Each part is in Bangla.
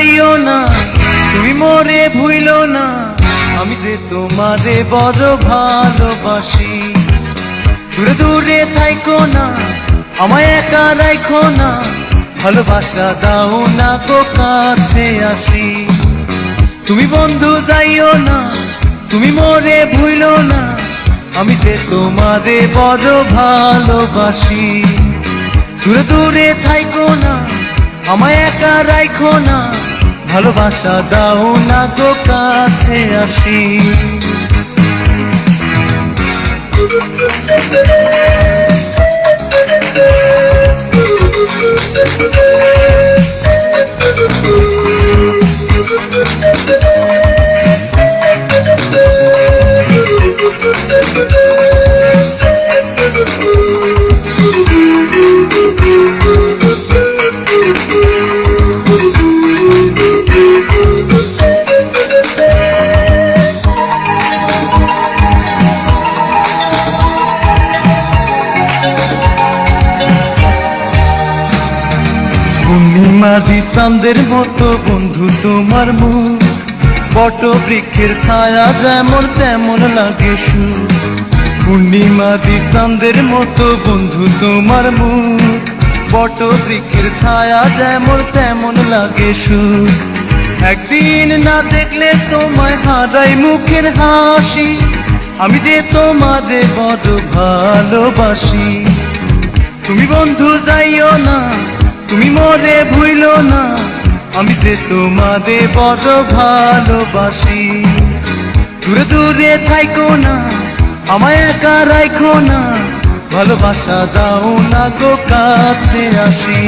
হারাইও না, তুমি মোরে ভুইল না। আমি যে তোমারে বড় ভালোবাসি, দূরে দূরে থাইকো না, আমায় একা রাখো না। ভালোবাসা দাও না গো, কাছে আসি। তুমি বন্ধু যাইও না, তুমি মোরে ভুইল না। আমি যে তোমারে বড় ভালোবাসি, দূরে দূরে থাইকো না, আমায় একা রাখো না। ভালোবাসা দাও না গো কাছে আসি। পূর্ণিমা দিসান্দের মতো বন্ধু তোমার মুখ। বট বৃক্ষের ছায়া যেমন তেমন লাগে সুর পূর্ণিমা দিসান্দের মতো বন্ধু তোমার মুখ। বট বৃক্ষের ছায়া যেমন তেমন লাগে একদিন না দেখলে তোমায় হারাই মুখের হাসি। আমি যে তোমাদের বড় ভালোবাসি। তুমি বন্ধু যাইও না তুমি মনে ভুইল না, আমি যে তোমাদের বড় ভালোবাসি। দূরে দূরে থাইকো না, আমায় একা রাখো না, ভালোবাসা দাও না গো কাছে আসি।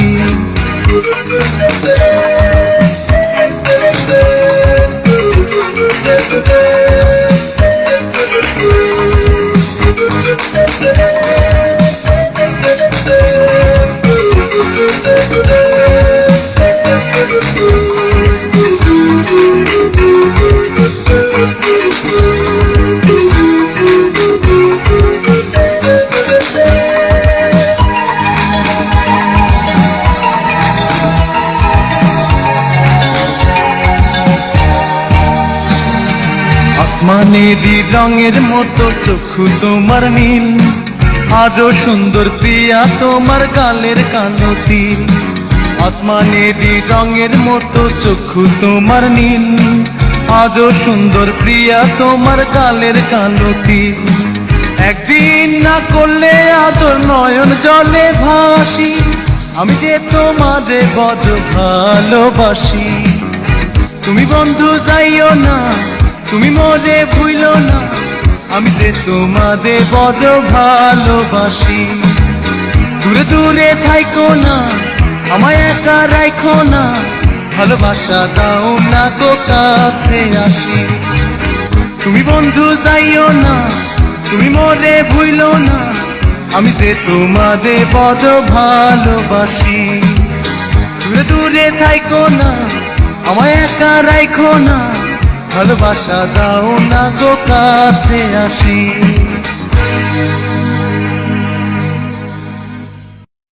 আসমানেরই রঙের মতো চক্ষু তোমার নীল। আরও সুন্দর প্রিয়া তোমার গালের কালো তিল। আসমানেরই রঙের মতো চক্ষু তোমার নীল। আরও সুন্দর প্রিয়া তোমার গালের কালো তিল। একদিন না করলে আদর নয়ন জলে ভাসি। আমি যে তোমাদের বড় ভালোবাসি। তুমি বন্ধু যাইও না তুমি মরে ভুইলো না, আমি যে তোমাদের বড় ভালোবাসি। দূরে দূরে থাইকো না, আমায় একা রাখো না, ভালোবাসা দাও না গো কাছে আসি। তুমি বন্ধু যাইও না, তুমি মরে ভুইলো না, আমি যে তোমাদের বড় ভালোবাসি। দূরে দূরে থাইকো না, আমায় একা রাখো না ভালোবাসা দাও না গো কাছে আসি।